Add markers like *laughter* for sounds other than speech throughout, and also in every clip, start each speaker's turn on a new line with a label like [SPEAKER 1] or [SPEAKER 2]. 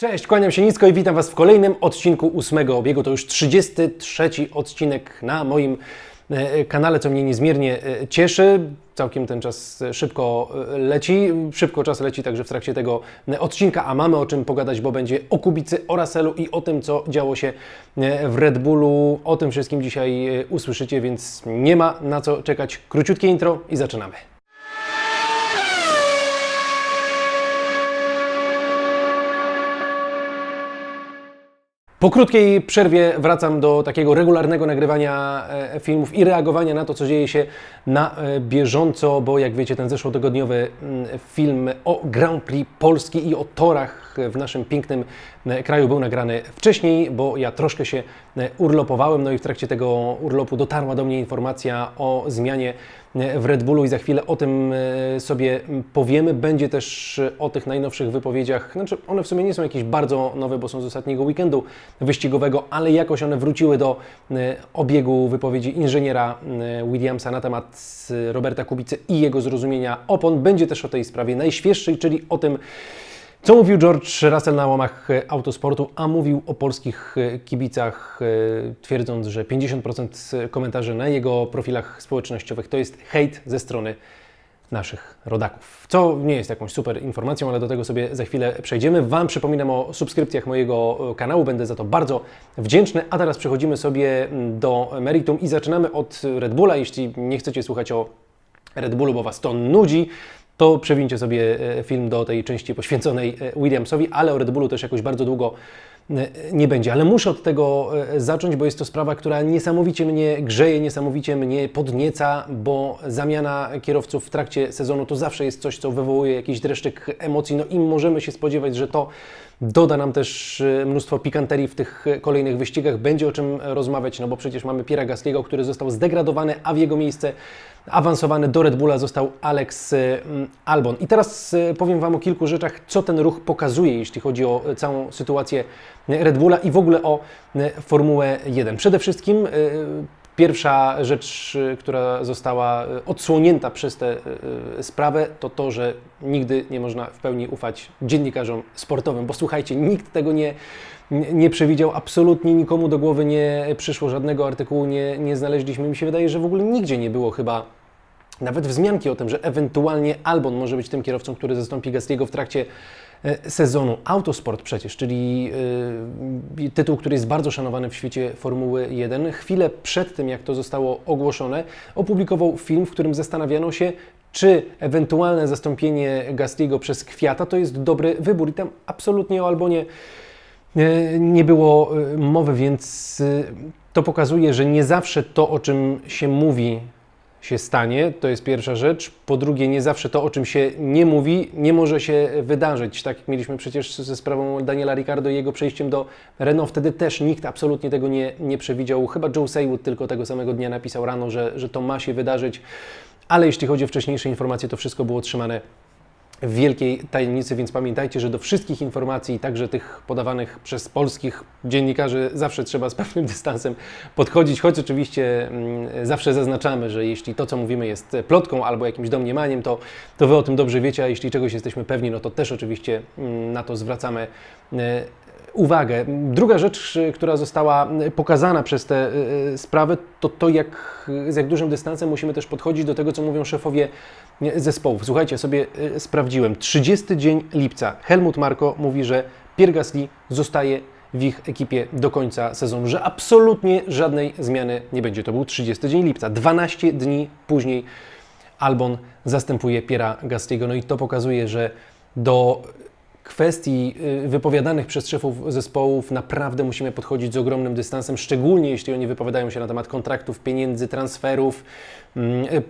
[SPEAKER 1] Cześć, kłaniam się nisko i witam Was w kolejnym odcinku ósmego obiegu. To już 33 odcinek na moim e, kanale, co mnie niezmiernie e, cieszy. Całkiem ten czas e, szybko leci, szybko czas leci także w trakcie tego odcinka, a mamy o czym pogadać, bo będzie o Kubicy, o Russellu i o tym, co działo się w Red Bullu. O tym wszystkim dzisiaj usłyszycie, więc nie ma na co czekać. Króciutkie intro i zaczynamy. Po krótkiej przerwie wracam do takiego regularnego nagrywania e, filmów i reagowania na to, co dzieje się na e, bieżąco, bo jak wiecie, ten zeszłotygodniowy mm, film o Grand Prix Polski i o torach w naszym pięknym e, kraju był nagrany wcześniej, bo ja troszkę się urlopowałem, no i w trakcie tego urlopu dotarła do mnie informacja o zmianie w Red Bullu i za chwilę o tym e, sobie powiemy. Będzie też e, o tych najnowszych wypowiedziach, znaczy one w sumie nie są jakieś bardzo nowe, bo są z ostatniego weekendu wyścigowego, ale jakoś one wróciły do e, obiegu wypowiedzi inżyniera Williamsa na temat Roberta Kubicy i jego zrozumienia opon. Będzie też o tej sprawie najświeższej, czyli o tym, co mówił George Russell na łamach e, autosportu, a mówił o polskich e, kibicach, e, twierdząc, że 50% komentarzy na jego profilach społecznościowych to jest hejt ze strony naszych rodaków. Co nie jest jakąś super informacją, ale do tego sobie za chwilę przejdziemy. Wam przypominam o subskrypcjach mojego kanału, będę za to bardzo wdzięczny. A teraz przechodzimy sobie do meritum i zaczynamy od Red Bulla. Jeśli nie chcecie słuchać o Red Bullu, bo Was to nudzi, to przewincie sobie e, film do tej części poświęconej e, Williamsowi, ale o Red Bullu też jakoś bardzo długo e, nie będzie. Ale muszę od tego zacząć, bo jest to sprawa, która niesamowicie mnie grzeje, niesamowicie mnie podnieca, bo zamiana kierowców w trakcie sezonu to zawsze jest coś, co wywołuje jakiś dreszczyk emocji. No i możemy się spodziewać, że to doda nam też mnóstwo pikanterii w tych kolejnych wyścigach. Będzie o czym rozmawiać, no bo przecież mamy Piera Gasliego, który został zdegradowany, a w jego miejsce awansowany do Red Bulla został Alex e, mm, Albon. I teraz e, powiem Wam o kilku rzeczach, co ten ruch pokazuje, jeśli chodzi o e, całą sytuację Red Bulla i w ogóle o Formułę 1. Przede wszystkim Pierwsza rzecz, która została odsłonięta przez tę sprawę, to to, że nigdy nie można w pełni ufać dziennikarzom sportowym, bo słuchajcie, nikt tego nie nie przewidział, absolutnie nikomu do głowy nie przyszło, żadnego artykułu nie, nie znaleźliśmy. Mi się wydaje, że w ogóle nigdzie nie było chyba nawet wzmianki o tym, że ewentualnie Albon może być tym kierowcą, który zastąpi Gastiego w trakcie e, sezonu. Autosport przecież, czyli e, tytuł, który jest bardzo szanowany w świecie Formuły 1, chwilę przed tym, jak to zostało ogłoszone, opublikował film, w którym zastanawiano się, czy ewentualne zastąpienie Gastiego przez Kwiata to jest dobry wybór. I tam absolutnie o Albonie e, nie było mowy, więc to pokazuje, że nie zawsze to, o czym się mówi, się stanie. To jest pierwsza rzecz. Po drugie, nie zawsze to, o czym się nie mówi, nie może się wydarzyć. Tak jak mieliśmy przecież ze sprawą Daniela Ricardo i jego przejściem do Renault. Wtedy też nikt absolutnie tego nie, nie przewidział. Chyba Joe Saywood tylko tego samego dnia napisał rano, że, że to ma się wydarzyć. Ale jeśli chodzi o wcześniejsze informacje, to wszystko było trzymane wielkiej tajemnicy, więc pamiętajcie, że do wszystkich informacji, także tych podawanych przez polskich dziennikarzy, zawsze trzeba z pewnym *laughs* dystansem podchodzić, choć oczywiście mm, zawsze zaznaczamy, że jeśli to, co mówimy jest plotką albo jakimś domniemaniem, to, to Wy o tym dobrze wiecie, a jeśli czegoś jesteśmy pewni, no to też oczywiście mm, na to zwracamy e, uwagę. Druga rzecz, y, która została y, pokazana przez tę y, sprawę, to to, jak, z jak dużym dystansem musimy też podchodzić do tego, co mówią szefowie zespołów. Słuchajcie, sobie sprawdziłem. 30 dzień lipca. Helmut Marko mówi, że Pierre Gasly zostaje w ich ekipie do końca sezonu, że absolutnie żadnej zmiany nie będzie. To był 30 dzień lipca. 12 dni później Albon zastępuje Piera Gastiego. No i to pokazuje, że do kwestii y, wypowiadanych przez szefów zespołów naprawdę musimy podchodzić z ogromnym dystansem, szczególnie jeśli oni wypowiadają się na temat kontraktów, pieniędzy, transferów,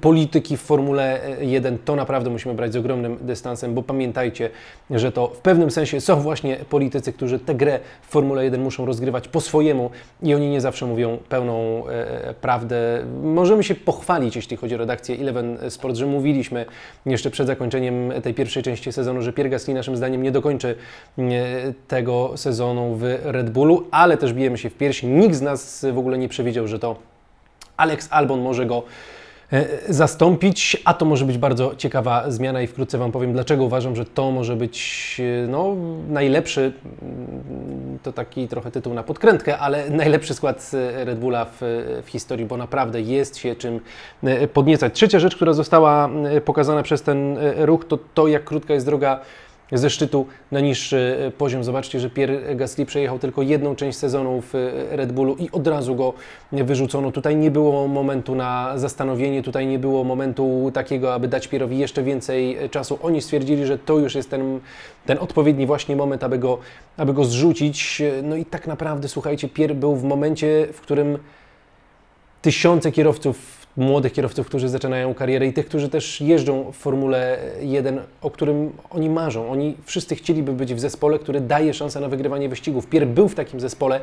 [SPEAKER 1] polityki w Formule 1. To naprawdę musimy brać z ogromnym dystansem, bo pamiętajcie, że to w pewnym sensie są właśnie politycy, którzy tę grę w Formule 1 muszą rozgrywać po swojemu i oni nie zawsze mówią pełną e, prawdę. Możemy się pochwalić, jeśli chodzi o redakcję Eleven Sport, że mówiliśmy jeszcze przed zakończeniem tej pierwszej części sezonu, że Pierre Gasly naszym zdaniem nie dokończy e, tego sezonu w Red Bullu, ale też bijemy się w piersi. Nikt z nas w ogóle nie przewidział, że to Alex Albon może go zastąpić, a to może być bardzo ciekawa zmiana i wkrótce Wam powiem, dlaczego uważam, że to może być e, no, najlepszy, to taki trochę tytuł na podkrętkę, ale najlepszy skład e, Red Bulla w, w historii, bo naprawdę jest się czym e, podniecać. Trzecia rzecz, która została e, pokazana przez ten e, ruch, to to, jak krótka jest droga ze szczytu na niższy e, poziom. Zobaczcie, że Pierre Gasly przejechał tylko jedną część sezonu w e, Red Bullu i od razu go wyrzucono. Tutaj nie było momentu na zastanowienie, tutaj nie było momentu takiego, aby dać Pierowi jeszcze więcej e, czasu. Oni stwierdzili, że to już jest ten, ten odpowiedni właśnie moment, aby go, aby go zrzucić. No i tak naprawdę, słuchajcie, Pierre był w momencie, w którym tysiące kierowców, młodych kierowców, którzy zaczynają karierę i tych, którzy też jeżdżą w Formule 1, o którym oni marzą. Oni wszyscy chcieliby być w zespole, który daje szansę na wygrywanie wyścigów. Pierre był w takim zespole,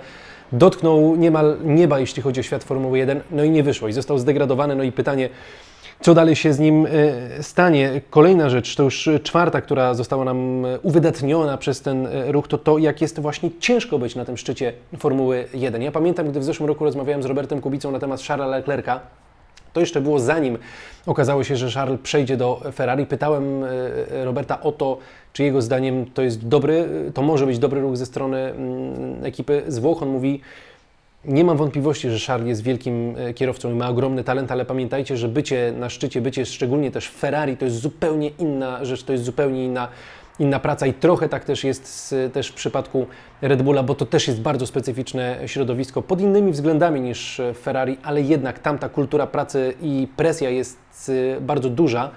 [SPEAKER 1] dotknął niemal nieba, jeśli chodzi o świat Formuły 1, no i nie wyszło i został zdegradowany. No i pytanie, co dalej się z nim e, stanie? Kolejna rzecz, to już czwarta, która została nam e, uwydatniona przez ten e, ruch, to to, jak jest właśnie ciężko być na tym szczycie Formuły 1. Ja pamiętam, gdy w zeszłym roku rozmawiałem z Robertem Kubicą na temat Charlesa Leclerca, to jeszcze było zanim okazało się, że Charles przejdzie do Ferrari. Pytałem e, Roberta o to, czy jego zdaniem to jest dobry, to może być dobry ruch ze strony mm, ekipy z Włoch. On mówi, nie mam wątpliwości, że Charles jest wielkim e, kierowcą i ma ogromny talent, ale pamiętajcie, że bycie na szczycie, bycie szczególnie też w Ferrari, to jest zupełnie inna rzecz, to jest zupełnie inna, inna praca i trochę tak też jest z, też w przypadku Red Bulla, bo to też jest bardzo specyficzne środowisko pod innymi względami niż Ferrari, ale jednak tamta kultura pracy i presja jest e, bardzo duża.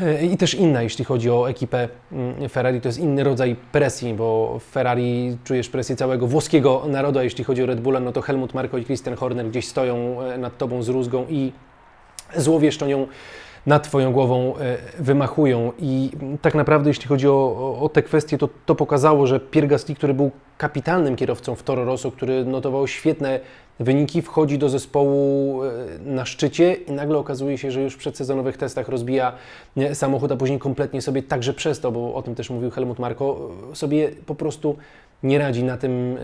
[SPEAKER 1] E, I też inna, jeśli chodzi o ekipę mm, Ferrari, to jest inny rodzaj presji, bo w Ferrari czujesz presję całego włoskiego narodu, a jeśli chodzi o Red Bulla, no to Helmut Marko i Christian Horner gdzieś stoją e, nad tobą z rózgą i złowieszczą ją nad Twoją głową e, wymachują. I tak naprawdę, jeśli chodzi o, o, te kwestie, to, to pokazało, że Pierre Gasly, który był kapitalnym kierowcą w Toro Rosso, który notował świetne wyniki, wchodzi do zespołu e, na szczycie i nagle okazuje się, że już w przedsezonowych testach rozbija e, samochód, a później kompletnie sobie także przez to, bo o tym też mówił Helmut Marko, sobie po prostu nie radzi na tym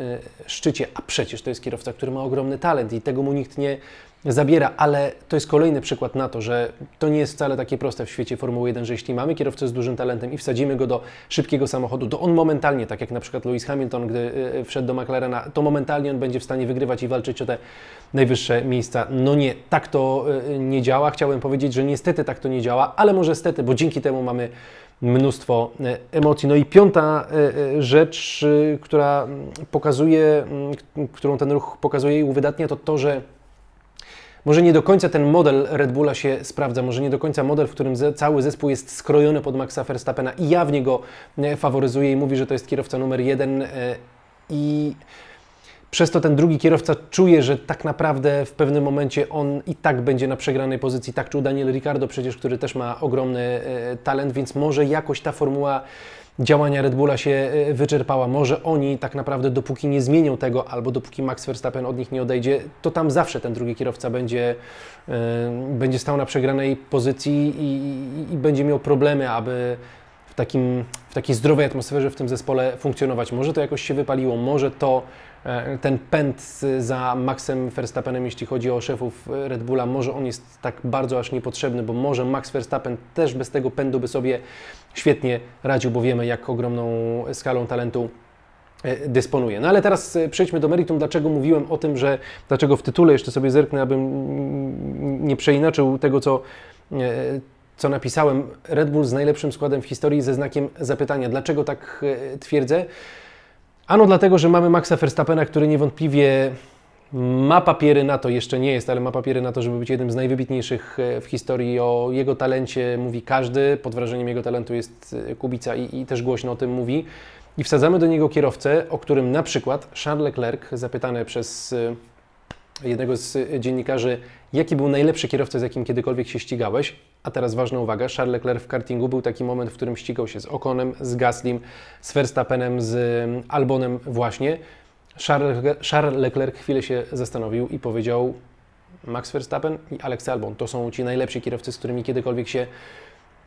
[SPEAKER 1] szczycie, a przecież to jest kierowca, który ma ogromny talent i tego mu nikt nie zabiera, ale to jest kolejny przykład na to, że to nie jest wcale takie proste w świecie Formuły 1, że jeśli mamy kierowcę z dużym talentem i wsadzimy go do szybkiego samochodu, to on momentalnie, tak jak na przykład Lewis Hamilton, gdy wszedł do McLarena, to momentalnie on będzie w stanie wygrywać i walczyć te najwyższe miejsca. No nie, tak to nie działa. Chciałem powiedzieć, że niestety tak to nie działa, ale może stety, bo dzięki temu mamy mnóstwo emocji. No i piąta rzecz, która pokazuje, którą ten ruch pokazuje i uwydatnia, to to, że może nie do końca ten model Red Bulla się sprawdza, może nie do końca model, w którym cały zespół jest skrojony pod Maxa Verstappena i jawnie go faworyzuje i mówi, że to jest kierowca numer jeden i przez to ten drugi kierowca czuje, że tak naprawdę w pewnym momencie on i tak będzie na przegranej pozycji. Tak czuł Daniel Ricciardo przecież, który też ma ogromny talent, więc może jakoś ta formuła działania Red Bulla się e, wyczerpała. Może oni tak naprawdę dopóki nie zmienią tego, albo dopóki Max Verstappen od nich nie odejdzie, to tam zawsze ten drugi kierowca będzie, yy, będzie stał na przegranej pozycji i, i, i będzie miał problemy, aby w, takim, w takiej zdrowej atmosferze w tym zespole funkcjonować. Może to jakoś się wypaliło, może to e, ten pęd za Maxem Verstappenem, jeśli chodzi o szefów Red Bulla, może on jest tak bardzo aż niepotrzebny, bo może Max Verstappen też bez tego pędu by sobie świetnie radził, bo wiemy, jak ogromną skalą talentu e, dysponuje. No ale teraz e, przejdźmy do meritum, dlaczego mówiłem o tym, że dlaczego w tytule jeszcze sobie zerknę, abym nie przeinaczył tego, co co napisałem, Red Bull z najlepszym składem w historii ze znakiem zapytania. Dlaczego tak e, twierdzę? Ano dlatego, że mamy Maxa Verstappena, który niewątpliwie ma papiery na to, jeszcze nie jest, ale ma papiery na to, żeby być jednym z najwybitniejszych e, w historii. O jego talencie mówi każdy, pod wrażeniem jego talentu jest e, Kubica i, i też głośno o tym mówi. I wsadzamy do niego kierowcę, o którym na przykład Charles Leclerc, zapytany przez jednego z dziennikarzy, jaki był najlepszy kierowca, z jakim kiedykolwiek się ścigałeś. A teraz ważna uwaga, Charles Leclerc w kartingu był taki moment, w którym ścigał się z Okonem, z Gaslim, z Verstappenem, z mm, Albonem właśnie. Charles Leclerc chwilę się zastanowił i powiedział Max Verstappen i Alex Albon. To są ci najlepsi kierowcy, z którymi kiedykolwiek się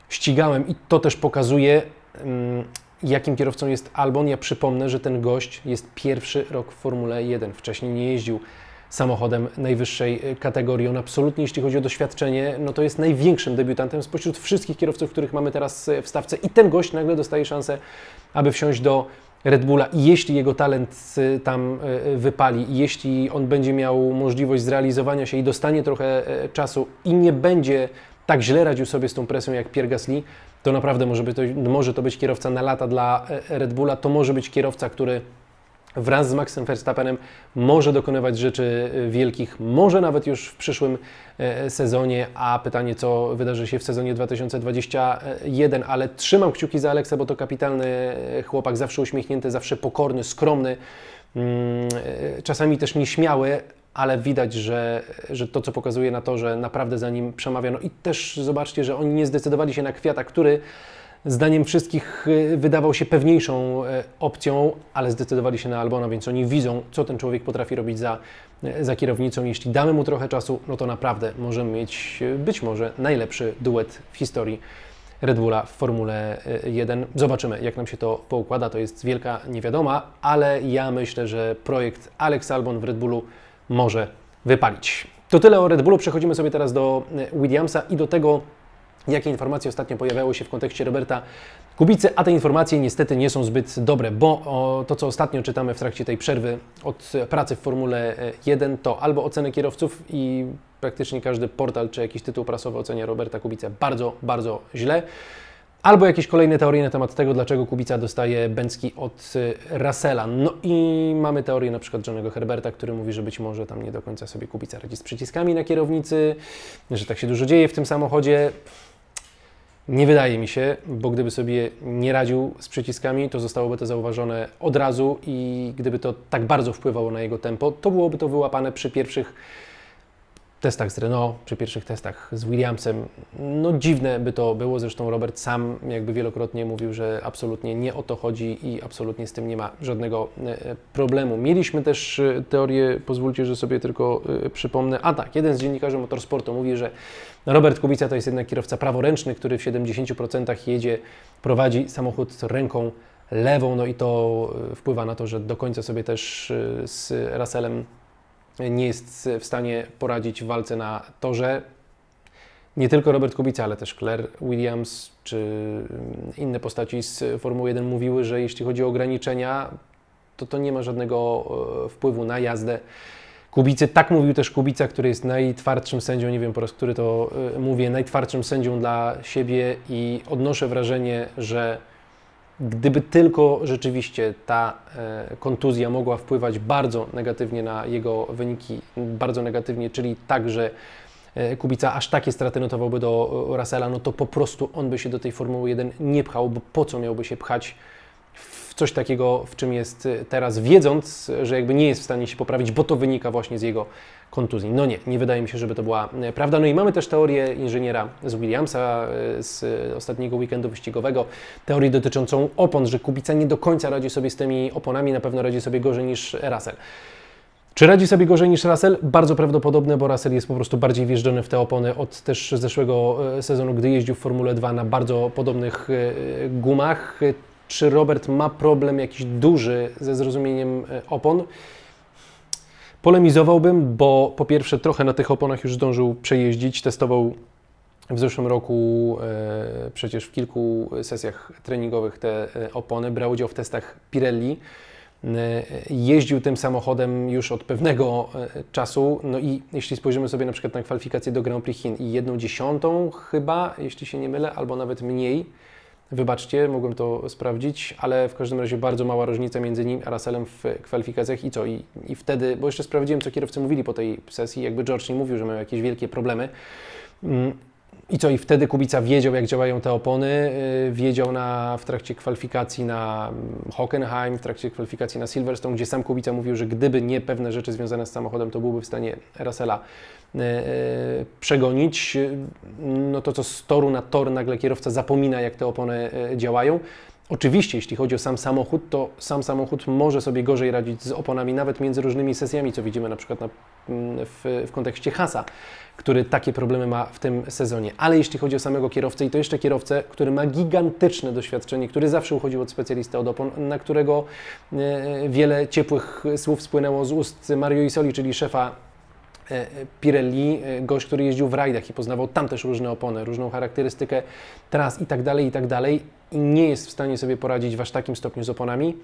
[SPEAKER 1] ścigałem i to też pokazuje, mm, jakim kierowcą jest Albon. Ja przypomnę, że ten gość jest pierwszy rok w Formule 1. Wcześniej nie jeździł samochodem najwyższej y, kategorii. On absolutnie, jeśli chodzi o doświadczenie, no to jest największym debiutantem spośród wszystkich kierowców, których mamy teraz y, w stawce. I ten gość nagle dostaje szansę, aby wsiąść do Red Bulla. I jeśli jego talent y, tam wypali, i jeśli on będzie miał możliwość zrealizowania się i dostanie trochę czasu i nie będzie tak źle radził sobie z tą presją jak Pierre Gasly, to naprawdę może, by to, może to być kierowca na lata dla e, Red Bulla, to może być kierowca, który wraz z Maxem Verstappenem może dokonywać rzeczy y, wielkich, może nawet już w przyszłym e, sezonie, a pytanie co wydarzy się w sezonie 2021, ale trzymam kciuki za Aleksa, bo to kapitalny e, chłopak, zawsze uśmiechnięty, zawsze pokorny, skromny, mm, czasami też nieśmiały, ale widać, że, że to, co pokazuje na to, że naprawdę za nim przemawia. No i też zobaczcie, że oni nie zdecydowali się na kwiata, który zdaniem wszystkich y, wydawał się pewniejszą e, opcją, ale zdecydowali się na Albona, więc oni widzą, co ten człowiek potrafi robić za, e, za kierownicą. Jeśli damy mu trochę czasu, no to naprawdę możemy mieć być może najlepszy duet w historii Red Bulla w Formule 1. Zobaczymy, jak nam się to poukłada. To jest wielka niewiadoma, ale ja myślę, że projekt Alex Albon w Red Bullu może wypalić. To tyle o Red Bullu. Przechodzimy sobie teraz do Williamsa i do tego, jakie informacje ostatnio pojawiały się w kontekście Roberta Kubicy, a te informacje niestety nie są zbyt dobre, bo to, co ostatnio czytamy w trakcie tej przerwy od pracy w Formule 1, to albo oceny kierowców i praktycznie każdy portal czy jakiś tytuł prasowy ocenia Roberta Kubicę bardzo, bardzo źle. Albo jakieś kolejne teorie na temat tego, dlaczego Kubica dostaje bęcki od Russella. No i mamy teorię na przykład Johnego Herberta, który mówi, że być może tam nie do końca sobie Kubica radzi z przyciskami na kierownicy, że tak się dużo dzieje w tym samochodzie. Nie wydaje mi się, bo gdyby sobie nie radził z przyciskami, to zostałoby to zauważone od razu i gdyby to tak bardzo wpływało na jego tempo, to byłoby to wyłapane przy pierwszych testach z Renault, przy pierwszych testach z Williamsem. No dziwne by to było, zresztą Robert sam jakby wielokrotnie mówił, że absolutnie nie o to chodzi i absolutnie z tym nie ma żadnego e, problemu. Mieliśmy też e, teorię, pozwólcie, że sobie tylko e, przypomnę, a tak, jeden z dziennikarzy motorsportu mówi, że Robert Kubica to jest jednak kierowca praworęczny, który w 70% jedzie, prowadzi samochód ręką lewą, no i to wpływa na to, że do końca sobie też z Russellem nie jest w stanie poradzić w walce na torze. Nie tylko Robert Kubica, ale też Claire Williams czy inne postaci z Formuły 1 mówiły, że jeśli chodzi o ograniczenia, to to nie ma żadnego e, wpływu na jazdę Kubicy. Tak mówił też Kubica, który jest najtwardszym sędzią, nie wiem po raz który to e, mówię, najtwardszym sędzią dla siebie i odnoszę wrażenie, że Gdyby tylko rzeczywiście ta e, kontuzja mogła wpływać bardzo negatywnie na jego wyniki, bardzo negatywnie, czyli tak, że e, Kubica aż takie straty notowałby do e, Russella, no to po prostu on by się do tej Formuły 1 nie pchał, bo po co miałby się pchać w coś takiego, w czym jest teraz, wiedząc, że jakby nie jest w stanie się poprawić, bo to wynika właśnie z jego kontuzji. No nie, nie wydaje mi się, żeby to była e, prawda. No i mamy też teorię inżyniera z Williamsa e, z ostatniego weekendu wyścigowego, teorię dotyczącą opon, że Kubica nie do końca radzi sobie z tymi oponami, na pewno radzi sobie gorzej niż Russell. Czy radzi sobie gorzej niż Russell? Bardzo prawdopodobne, bo Russell jest po prostu bardziej wjeżdżony w te opony od też zeszłego sezonu, gdy jeździł w Formule 2 na bardzo podobnych gumach. Czy Robert ma problem jakiś duży ze zrozumieniem opon? Polemizowałbym, bo po pierwsze trochę na tych oponach już zdążył przejeździć, testował w zeszłym roku e, przecież w kilku sesjach treningowych te e, opony, brał udział w testach Pirelli, e, jeździł tym samochodem już od pewnego e, czasu, no i jeśli spojrzymy sobie na przykład na kwalifikacje do Grand Prix Chin i jedną dziesiątą chyba, jeśli się nie mylę, albo nawet mniej, Wybaczcie, mogłem to sprawdzić, ale w każdym razie bardzo mała różnica między nim a Russellem w kwalifikacjach i co? I, I wtedy, bo jeszcze sprawdziłem, co kierowcy mówili po tej sesji, jakby George nie mówił, że mają jakieś wielkie problemy. I co? I wtedy Kubica wiedział, jak działają te opony, y, wiedział na, w trakcie kwalifikacji na mm, Hockenheim, w trakcie kwalifikacji na Silverstone, gdzie sam Kubica mówił, że gdyby nie pewne rzeczy związane z samochodem, to byłby w stanie Russella E, e, przegonić, no to co z toru na tor nagle kierowca zapomina, jak te opony działają. Oczywiście, jeśli chodzi o sam samochód, to sam samochód może sobie gorzej radzić z oponami, nawet między różnymi sesjami, co widzimy na przykład na, w, w kontekście Hasa, który takie problemy ma w tym sezonie. Ale jeśli chodzi o samego kierowcę, i to jeszcze kierowcę, który ma gigantyczne doświadczenie, który zawsze uchodził od specjalisty od opon, na którego wiele ciepłych słów spłynęło z ust Mario Isoli, czyli szefa e, Pirelli, e, gość, który jeździł w rajdach i poznawał tam też różne opony, różną charakterystykę tras i tak dalej, i tak dalej i nie jest w stanie sobie poradzić w aż takim stopniu z oponami.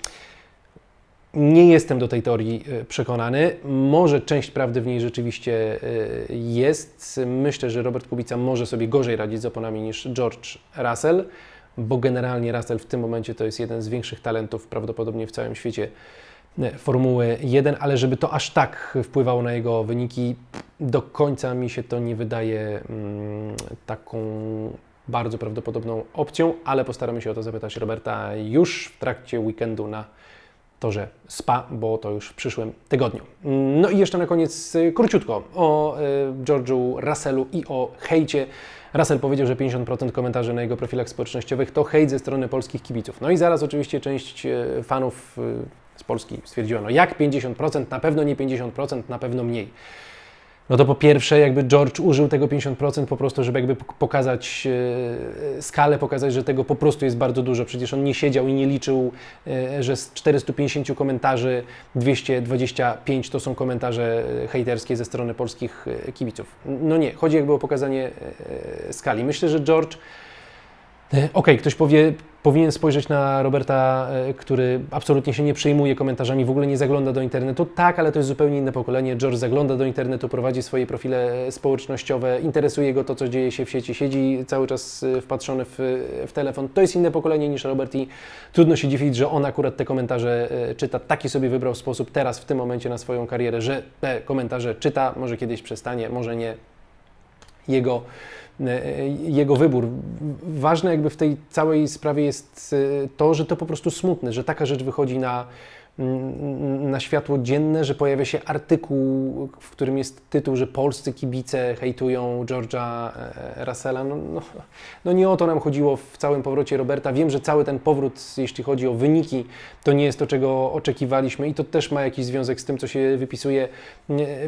[SPEAKER 1] Nie jestem do tej teorii e, przekonany. Może część prawdy w niej rzeczywiście e, jest. Myślę, że Robert Kubica może sobie gorzej radzić z oponami niż George Russell, bo generalnie Russell w tym momencie to jest jeden z większych talentów prawdopodobnie w całym świecie e, Formuły 1, ale żeby to aż tak wpływało na jego wyniki, do końca mi się to nie wydaje mm, taką bardzo prawdopodobną opcją, ale postaramy się o to zapytać Roberta już w trakcie weekendu na torze SPA, bo to już w przyszłym tygodniu. No i jeszcze na koniec y, króciutko o y, George'u Russellu i o hejcie. Russell powiedział, że 50% komentarzy na jego profilach społecznościowych to hejt ze strony polskich kibiców. No i zaraz oczywiście część y, fanów z Polski stwierdziła, no jak 50%? Na pewno nie 50%, na pewno mniej. No to po pierwsze, jakby George użył tego 50% po prostu, żeby jakby pok- pokazać e, skalę, pokazać, że tego po prostu jest bardzo dużo. Przecież on nie siedział i nie liczył, e, że z 450 komentarzy 225 to są komentarze e, hejterskie ze strony polskich kibiców. No nie, chodzi jakby o pokazanie skali. Myślę, że George E, Okej, ktoś powie, powinien spojrzeć na Roberta, e, który absolutnie się nie przejmuje komentarzami, w ogóle nie zagląda do internetu. Tak, ale to jest zupełnie inne pokolenie. George zagląda do internetu, prowadzi swoje profile społecznościowe, interesuje go to, co dzieje się w sieci, siedzi cały czas e, wpatrzony w, w telefon. To jest inne pokolenie niż Robert i trudno się dziwić, że on akurat te komentarze e, czyta. Taki sobie wybrał sposób teraz, w tym momencie na swoją karierę, że te komentarze czyta, może kiedyś przestanie, może nie jego, e, jego wybór. Ważne jakby w tej całej sprawie jest e, to, że to po prostu smutne, że taka rzecz wychodzi na, na światło dzienne, że pojawia się artykuł, w którym jest tytuł, że polscy kibice hejtują George'a e, Russella. No, no, no nie o to nam chodziło w całym powrocie Roberta. Wiem, że cały ten powrót, jeśli chodzi o wyniki, to nie jest to, czego oczekiwaliśmy i to też ma jakiś związek z tym, co się wypisuje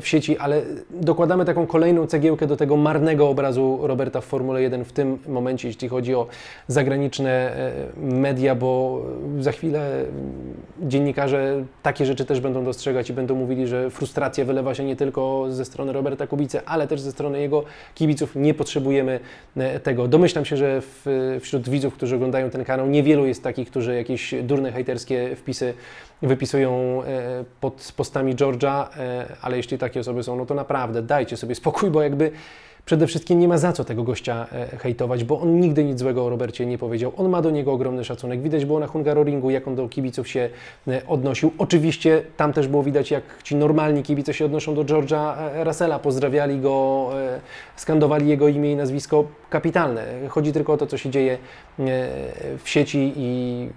[SPEAKER 1] w sieci, ale dokładamy taką kolejną cegiełkę do tego marnego obrazu Roberta w Formule 1 w tym momencie, jeśli chodzi o zagraniczne e, media, bo za chwilę dziennikarze takie rzeczy też będą dostrzegać i będą mówili, że frustracja wylewa się nie tylko ze strony Roberta Kubicy, ale też ze strony jego kibiców. Nie potrzebujemy e, tego. Domyślam się, że w, wśród widzów, którzy oglądają ten kanał, niewielu jest takich, którzy jakieś durne hejterskie wpisy wypisują e, pod postami George'a, e, ale jeśli takie osoby są, no to naprawdę dajcie sobie spokój, bo jakby przede wszystkim nie ma za co tego gościa e, hejtować, bo on nigdy nic złego o Robercie nie powiedział. On ma do niego ogromny szacunek. Widać było na Hungaroringu, jak on do kibiców się e, odnosił. Oczywiście tam też było widać, jak ci normalni kibice się odnoszą do George'a e, Russella. Pozdrawiali go, skandowali jego imię i nazwisko kapitalne. Chodzi tylko o to, co się dzieje w sieci i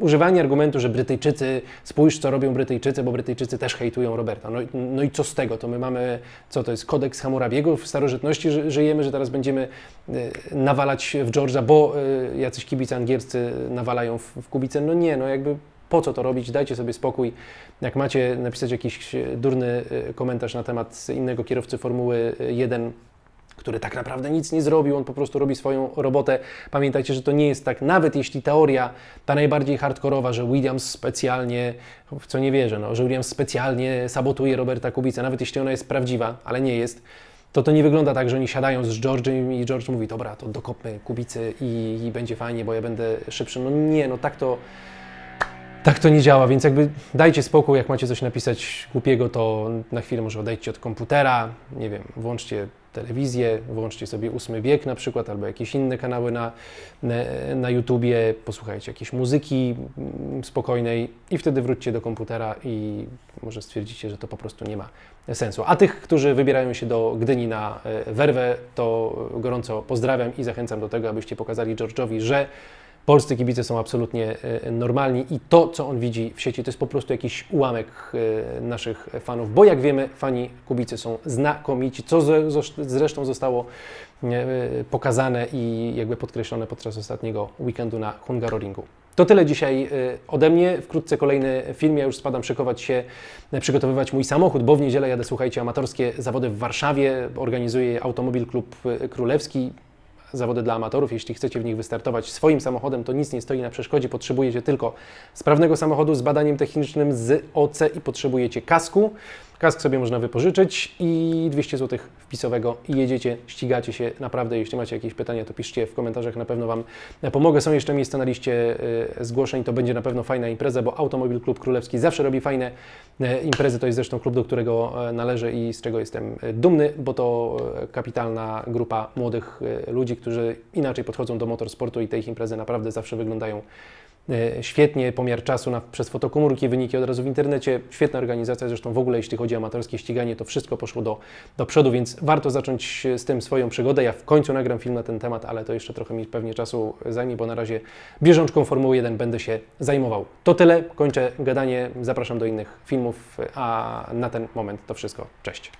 [SPEAKER 1] używanie argumentu, że Brytyjczycy, spójrz co robią Brytyjczycy, bo Brytyjczycy też hejtują Roberta. No, no i co z tego? To my mamy, co to jest, kodeks Hammurabiego w starożytności ży- żyjemy, że teraz będziemy e, nawalać w George'a, bo e, jacyś kibice angielscy nawalają w, w Kubicę. No nie, no jakby po co to robić? Dajcie sobie spokój. Jak macie napisać jakiś e, durny e, komentarz na temat innego kierowcy Formuły 1, który tak naprawdę nic nie zrobił, on po prostu robi swoją robotę. Pamiętajcie, że to nie jest tak, nawet jeśli teoria, ta najbardziej hardkorowa, że Williams specjalnie, w co nie wierzę, no, że Williams specjalnie sabotuje Roberta Kubica, nawet jeśli ona jest prawdziwa, ale nie jest, to to nie wygląda tak, że oni siadają z George'em i George mówi, dobra, to dokopmy Kubicy i, i będzie fajnie, bo ja będę szybszy. No nie, no tak to, tak to nie działa, więc jakby dajcie spokój, jak macie coś napisać głupiego, to na chwilę może odejdźcie od komputera, nie wiem, włączcie telewizję, włączcie sobie ósmy wiek na przykład, albo jakieś inne kanały na, na, YouTubie, posłuchajcie jakiejś muzyki mm, spokojnej i wtedy wróćcie do komputera i może stwierdzicie, że to po prostu nie ma sensu. A tych, którzy wybierają się do Gdyni na e, werwę, to gorąco pozdrawiam i zachęcam do tego, abyście pokazali George'owi, że Polscy kibice są absolutnie e, normalni i to, co on widzi w sieci, to jest po prostu jakiś ułamek e, naszych fanów, bo jak wiemy, fani kubicy są znakomici, co zresztą zostało e, pokazane i jakby podkreślone podczas ostatniego weekendu na Hungaroringu. To tyle dzisiaj ode mnie. Wkrótce kolejny film. Ja już spadam szykować się, przygotowywać mój samochód, bo w niedzielę jadę, słuchajcie, amatorskie zawody w Warszawie. Organizuje Automobil Klub Królewski zawody dla amatorów. Jeśli chcecie w nich wystartować swoim samochodem, to nic nie stoi na przeszkodzie. Potrzebujecie tylko sprawnego samochodu z badaniem technicznym z OC i potrzebujecie kasku. Kask sobie można wypożyczyć i 200 zł wpisowego i jedziecie, ścigacie się. Naprawdę, jeśli macie jakieś pytania, to piszcie w komentarzach, na pewno Wam pomogę. Są jeszcze miejsca na liście e, zgłoszeń, to będzie na pewno fajna impreza, bo Automobil Klub Królewski zawsze robi fajne e, imprezy. To jest zresztą klub, do którego e, należę i z czego jestem e, dumny, bo to e, kapitalna grupa młodych e, ludzi, którzy inaczej podchodzą do motorsportu i te ich imprezy naprawdę zawsze wyglądają e, świetnie, pomiar czasu na, przez fotokomórki, wyniki od razu w internecie, świetna organizacja, zresztą w ogóle jeśli chodzi o amatorskie ściganie, to wszystko poszło do, do przodu, więc warto zacząć z tym swoją przygodę. Ja w końcu nagram film na ten temat, ale to jeszcze trochę mi pewnie czasu zajmie, bo na razie bieżączką Formuły 1 będę się zajmował. To tyle, kończę gadanie, zapraszam do innych filmów, a na ten moment to wszystko. Cześć.